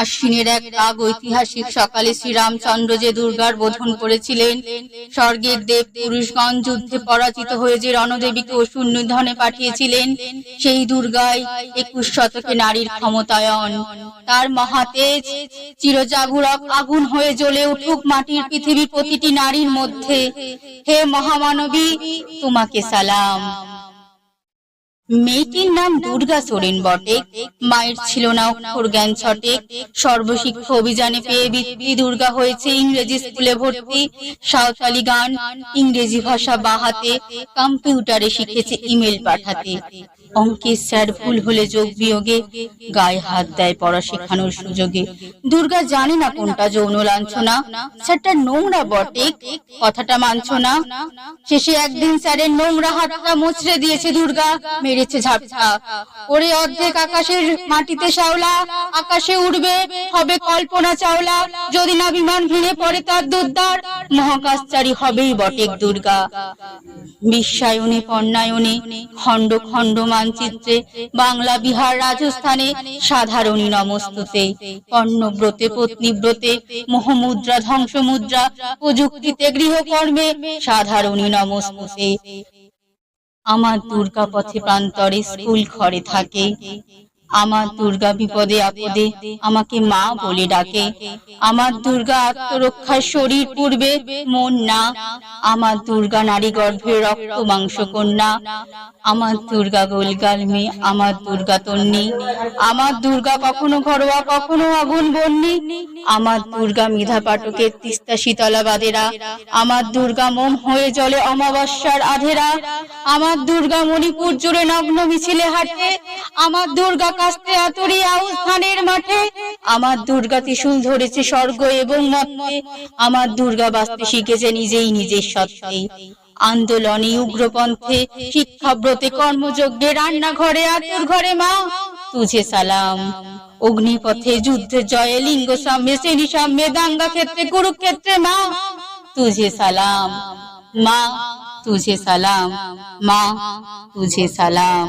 আশ্বিনের এক রাগ ঐতিহাসিক সকালে শ্রীরামচন্দ্র যে দুর্গার বোধন করেছিলেন, স্বর্গের দেব পুরুষগণ যুদ্ধে পরাজিত হয়ে যে রণদেবীকে অসুর পাঠিয়েছিলেন, সেই দুর্গাই একুশ শতকে নারীর ক্ষমতায়ন। তার মহাতেজ চিরজাগুরক আগুন হয়ে জ্বলে উঠুক মাটির পৃথিবীর প্রতিটি নারীর মধ্যে। হে মহামানবী, তোমাকে সালাম। মেয়েটির নাম দুর্গা সোরেন বটে। মায়ের ছিল না অক্ষর জ্ঞান ছটে। সর্বশিক্ষা অভিযানে পেয়ে বৃত্তি দুর্গা হয়েছে ইংরেজি স্কুলে ভর্তি। সাঁওতালি গান, ইংরেজি ভাষা বাহাতে কম্পিউটারে শিখেছে ইমেল পাঠাতে। অঙ্কের স্যার ভুল হলে যোগ বিয়োগে গায়ে হাত দেয় পড়া শেখানোর সুযোগে। দুর্গা জানে না কোনটা যৌন লাঞ্ছনা। স্যারটা নোংরা বটে কথাটা মানছো না। শেষে একদিন স্যারের নোংরা হাতটা মুচড়ে দিয়েছে দুর্গা, মেরেছে ঝাপটা। ওরে অর্ধেক আকাশের মাটিতে শাওলা আকাশে উড়বে, হবে কল্পনা চাওলা। যদি না বিমান ভেঙে পড়ে তার দুর্দার মহাকাশচারী হবেই বটেক দুর্গা। বিশ্বায়নে, পণ্যায়নে, খণ্ড খণ্ড মানচিত্রে বাংলা, বিহার, রাজস্থানে সাধারণী নমস্তুতে। কর্ণব্রতে পত্নীব্রতে, মোহমুদ্রা, ধ্বংসমুদ্রা, প্রযুক্তিতে, গৃহকর্মে সাধারণী নমস্তুতে। আমার দুর্গা পথে প্রান্তরে স্কুল ঘরে থাকে। আমার দুর্গা বিপদে আপদে আমাকে মা বলে ডাকে আমার দুর্গা আত্মরক্ষার শরীর পূর্বে মন না আমার দুর্গা নারী গর্ভে রক্ত মাংস কন্যা আমার দুর্গা গোলগাল মেয়ে আমার দুর্গা তন্নি আমার দুর্গা কখনো ঘরোয়া কখনো আগুন বন্নি আমার দুর্গা মেধা পাঠকের তিস্তা শীতলা বাদেরা আমার দুর্গা মোম হয়ে জলে অমাবস্যার আধেরা আমার দুর্গা মণিপুর জুড়ে নগ্ন মিছিলে হাঁটে আমার দুর্গা কাস্তে আতরি আউস মাঠে। আমার দুর্গা ত্রিশূল ধরেছে স্বর্গ এবং মর্তে। আমার দুর্গা বাঁচতে শিখেছে নিজেই নিজের সত্ত্বে আন্দোলনে উগ্রপন্থে, শিক্ষাব্রতে, কর্মযজ্ঞে, রান্নাঘরে, আতুর ঘরে মা, তুঝে সালাম। অগ্নিপথে যুদ্ধে জয়ে, লিঙ্গ সাম্যে, শ্রেণি সাম্যে, দাঙ্গা ক্ষেত্রে, কুরুক্ষেত্রে মা, তুঝে সালাম। মা, তুঝে সালাম। মা, তুঝে সালাম।